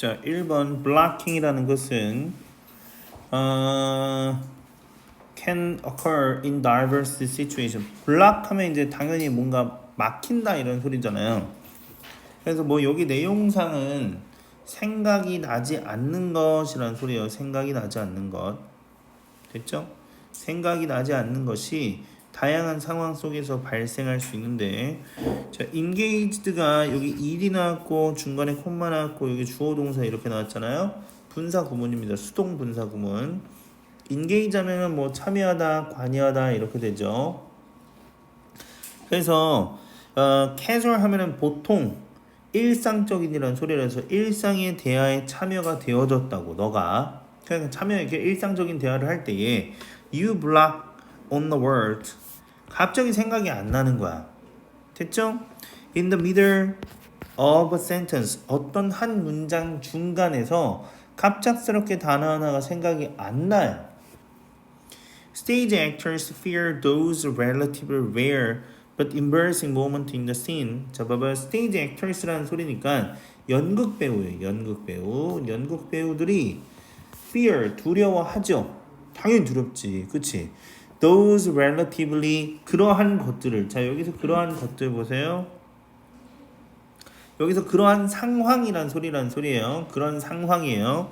자, 1번 blocking이라는 것은 어, can occur in diverse situation. block하면 이제 당연히 뭔가 막힌다 이런 소리잖아요. 그래서 뭐 여기 내용상은 생각이 나지 않는 것이라는 소리예요. 생각이 나지 않는 것. 됐죠? 생각이 나지 않는 것이 다양한 상황 속에서 발생할 수 있는데 자, engaged가 여기 일이 나왔고 중간에 콤마 나왔고 여기 주어 동사 이렇게 나왔잖아요. 분사 구문입니다. 수동 분사 구문. engage 하면은 뭐 참여하다, 관여하다 이렇게 되죠. 그래서 어, casual 하면은 보통 일상적인이라는 소리라서 일상의 대화에 참여가 되어졌다고 너가 그러니까 참여 이렇게 일상적인 대화를 할 때에 you block on the word 갑자기 생각이 안 나는 거야 됐죠? in the middle of a sentence 어떤 한 문장 중간에서 갑작스럽게 단어 하나가 생각이 안 나요 Stage actors fear those relatively rare but embarrassing moment in the scene. 자, 봐봐. Stage actors라는 소리니까 연극 배우예요. 연극 배우. 연극 배우들이 fear 두려워하죠. 당연히 두렵지. 그치? Those relatively 그러한 것들을 자 여기서 그러한 것들 보세요. 여기서 그러한 상황이란 소리란 소리예요. 그런 상황이에요.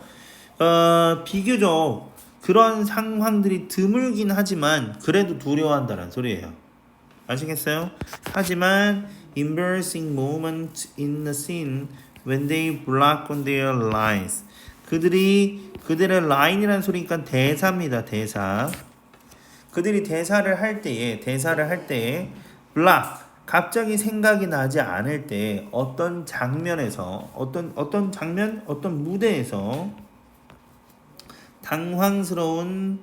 어, 비교적 그런 상황들이 드물긴 하지만 그래도 두려워한다는 소리예요. 아시겠어요? 하지만 embarrassing moment in the scene when they block on their lines. 그들이 그들의 라인이라는 소리니까 대사입니다. 대사. 그들이 대사를 할 때에 대사를 할 때에 block 갑자기 생각이 나지 않을 때 어떤 장면에서 어떤 어떤 장면 어떤 무대에서 당황스러운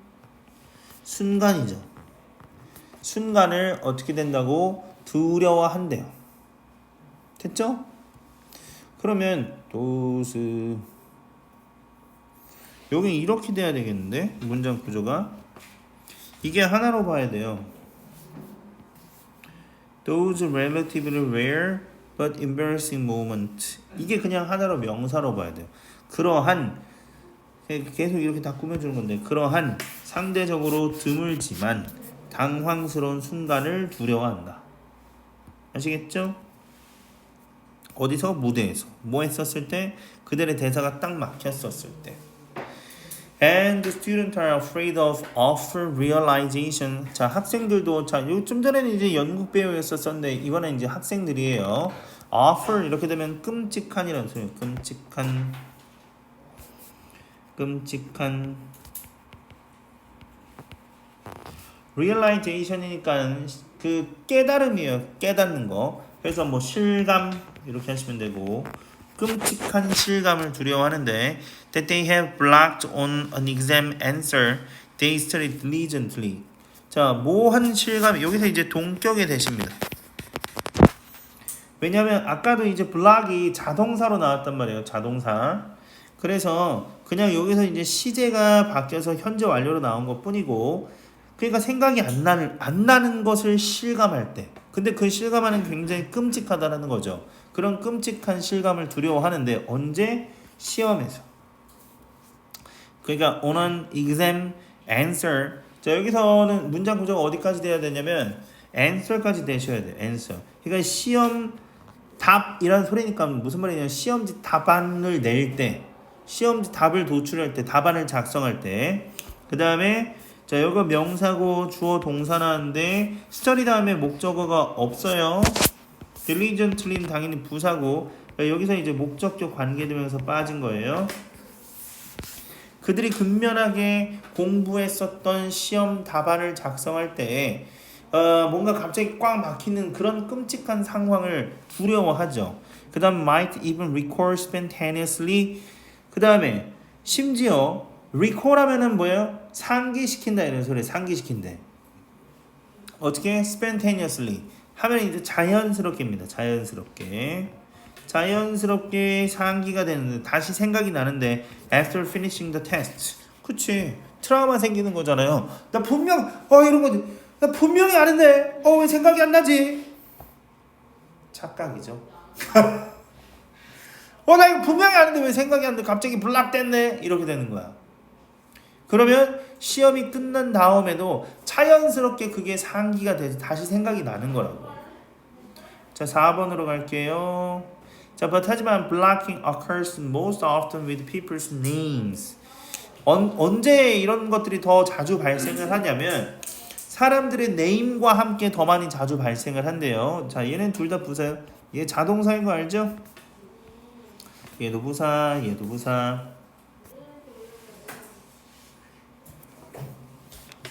순간이죠. 순간을 어떻게 된다고 두려워한대요. 됐죠? 그러면 도스 여기 이렇게 돼야 되겠는데 문장 구조가 이게 하나로 봐야 돼요. Those relatively rare but embarrassing moment 이게 그냥 하나로 명사로 봐야 돼요. 그러한 계속 이렇게 다 꾸며주는 건데 그러한 상대적으로 드물지만 당황스러운 순간을 두려워한다. 아시겠죠? 어디서 무대에서 뭐 했었을 때 그들의 대사가 딱 막혔었을 때. And the students are afraid of offer realization. 자 학생들도 자좀 전에는 이제 연극 배우였었었는데 이번엔 이제 학생들이에요. offer 이렇게 되면 끔찍한이라는 소리. 끔찍한 끔찍한 realization이니까 그 깨달음이에요. 깨닫는 거. 그래서 뭐 실감 이렇게 하시면 되고 끔찍한 실감을 두려워하는데 that they have blocked on an exam answer they studied diligently. 자, 뭐한 실감 여기서 이제 동격에 되십니다. 왜냐하면 아까도 이제 블락이 자동사로 나왔단 말이에요. 자동사. 그래서 그냥 여기서 이제 시제가 바뀌어서 현재 완료로 나온 것 뿐이고 그러니까 생각이 안 나는 안 나는 것을 실감할 때 근데 그 실감하는 굉장히 끔찍하다라는 거죠. 그런 끔찍한 실감을 두려워하는데 언제 시험에서 그러니까 on an exam answer 자 여기서는 문장 구조가 어디까지 돼야 되냐면 answer까지 되셔야 돼요. answer. 그러니까 시험 답이라는 소리니까 무슨 말이냐면 시험지 답안을 낼 때 시험지 답을 도출할 때 답안을 작성할 때 그 다음에 자 여기 명사고 주어 동사 나왔는데 스터디 다음에 목적어가 없어요. Diligently는 당연히 부사고. 여기서 이제 목적격 관계되면서 빠진 거예요. 그들이 근면하게 공부했었던 시험 답안을 작성할 때 어, 뭔가 갑자기 꽉 막히는 그런 끔찍한 상황을 두려워하죠. 그 다음 might even recall spontaneously. 그 다음에 심지어 recall 하면은 뭐예요? 상기시킨다 이런 소리 상기시킨대. 어떻게? spontaneously 하면 이제 자연스럽게입니다. 자연스럽게. 자연스럽게 상기가 되는데 다시 생각이 나는데 after finishing the test. 그치. 트라우마 생기는 거잖아요. 나 분명 어 이런 거지. 나 분명히 아는데 어 왜 생각이 안 나지? 착각이죠. 어 나 이거 분명히 아는데 왜 생각이 안 돼? 갑자기 블락 됐네 이렇게 되는 거야. 그러면 시험이 끝난 다음에도 자연스럽게 그게 상기가 돼서 다시 생각이 나는 거라고. 자 4번으로 갈게요. 자, but 하지만 blocking occurs most often with people's names. 언, 언제 이런 것들이 더 자주 발생을 하냐면 사람들의 네임과 함께 더 많이 자주 발생을 한대요. 자, 얘는 둘 다 부사요. 얘 자동사인 거 알죠? 얘도 부사, 얘도 부사.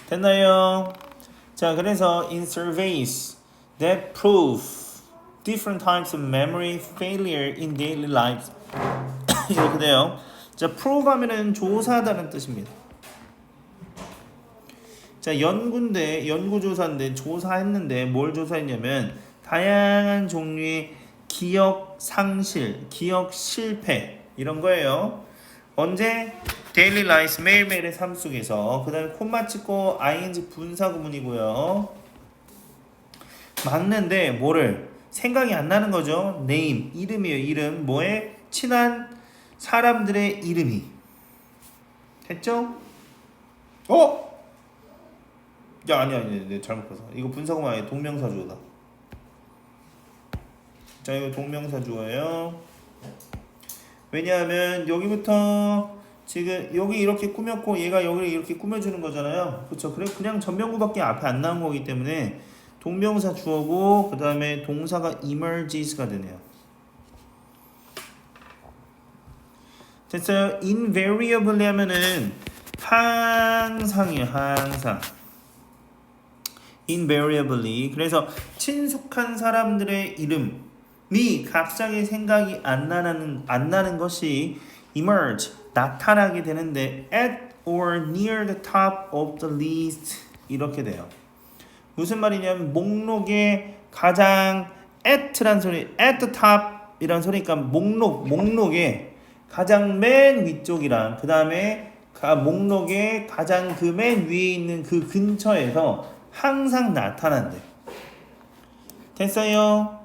됐나요? 자, 그래서 in surveys that prove different types of memory failure in daily lives 이렇게 돼요. 자, prove 하면은 조사하다는 뜻입니다. 자, 연구인데 연구조사인데 조사했는데 뭘 조사했냐면 다양한 종류의 기억 상실, 기억 실패 이런 거예요. 언제 데일리 라이스 매일매일의 삶 속에서 그 다음에 콤마 찍고 ing 분사 구문이고요. 맞는데 뭐를 생각이 안 나는 거죠. name 이름이에요. 이름 뭐에 친한 사람들의 이름이 됐죠? 어? 야 아니야 아니야 내 잘못 봤어. 이거 분사 구문 아니야 동명사 주어다. 자 이거 동명사 주어예요. 왜냐하면 여기부터 지금 여기 이렇게 꾸몄고 얘가 여기를 이렇게 꾸며주는 거잖아요. 그렇죠? 그래 그냥 전명구밖에 앞에 안 나온 거기 때문에 동명사 주어고 그 다음에 동사가 emerges가 되네요. 됐어요. invariably 하면은 항상이에요. 항상. invariably. 그래서 친숙한 사람들의 이름이 갑자기 생각이 안 나는 안 나는 것이 emerge 나타나게 되는데 at or near the top of the list 이렇게 돼요. 무슨 말이냐면 목록의 가장 at란 소리 at the top 이란 소리니까 목록 목록의 가장 맨 위쪽이랑 그 다음에 목록의 가장 그 맨 위에 있는 그 근처에서 항상 나타난대. 됐어요?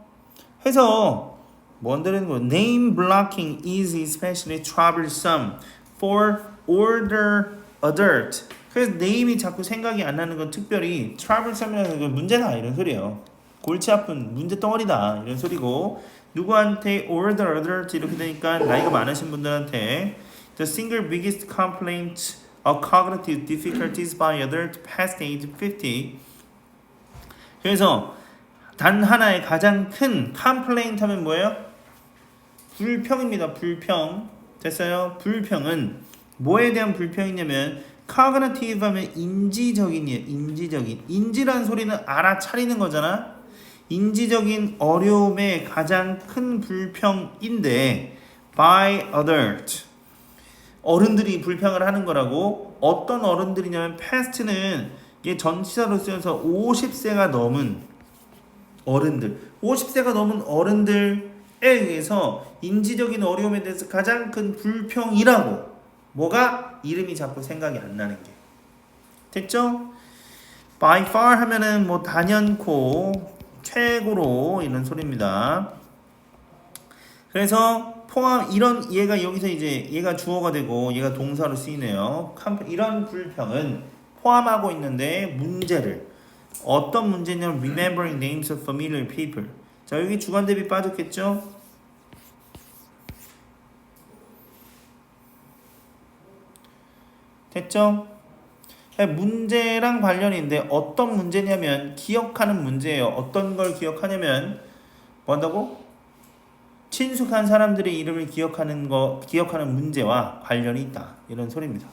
해서 뭔들은 거 name blocking is especially troublesome for older adult. 그래서 네임이 자꾸 생각이 안 나는 건 특별히 troublesome이라는 건 문제다 이런 소리예요. 골치 아픈 문제 덩어리다 이런 소리고 누구한테 older adult 이렇게 되니까 나이가 많으신 분들한테 the single biggest complaint of cognitive difficulties by adult past age 50 그래서 단 하나의 가장 큰 complaint 하면 뭐예요? 불평입니다. 불평. 됐어요? 불평은 뭐에 대한 불평이냐면 cognitive 하면 인지적인이에요. 인지적인. 인지란 소리는 알아차리는 거잖아. 인지적인 어려움의 가장 큰 불평인데 by adult 어른들이 불평을 하는 거라고 어떤 어른들이냐면 past는 이게 전치사로 쓰여서 50세가 넘은 어른들 50세가 넘은 어른들에 의해서 인지적인 어려움에 대해서 가장 큰 불평이라고 뭐가 이름이 자꾸 생각이 안 나는 게 됐죠? by far 하면은 뭐 단연코 최고로 이런 소리입니다. 그래서 포함 이런 얘가 여기서 이제 얘가 주어가 되고 얘가 동사로 쓰이네요. 컴- 이런 불평은 포함하고 있는데 문제를 어떤 문제냐면 remembering names of familiar people. 자 여기 주관 대비 빠졌겠죠? 됐죠? 문제랑 관련인데 어떤 문제냐면 기억하는 문제예요. 어떤 걸 기억하냐면 뭐 한다고? 친숙한 사람들의 이름을 기억하는 거 기억하는 문제와 관련이 있다. 이런 소리입니다.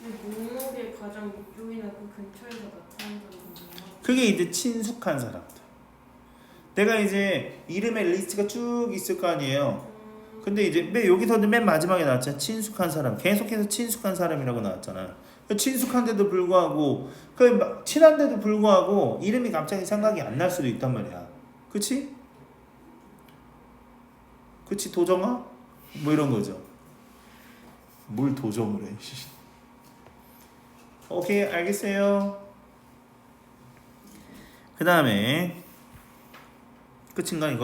목록의 가장 위쪽이나 그 근처에서 나타난다는. 그게 이제 친숙한 사람들. 내가 이제 이름의 리스트가 쭉 있을 거 아니에요. 근데 이제 맨 여기서도 맨 마지막에 나왔잖아. 친숙한 사람. 계속해서 친숙한 사람이라고 나왔잖아. 친숙한데도 불구하고 그막 친한데도 불구하고 이름이 갑자기 생각이 안 날 수도 있단 말이야. 그치? 그치 도정아? 뭐 이런 거죠. 뭘 도정을 해. 오케이 알겠어요. 그 다음에 끝인가 이거?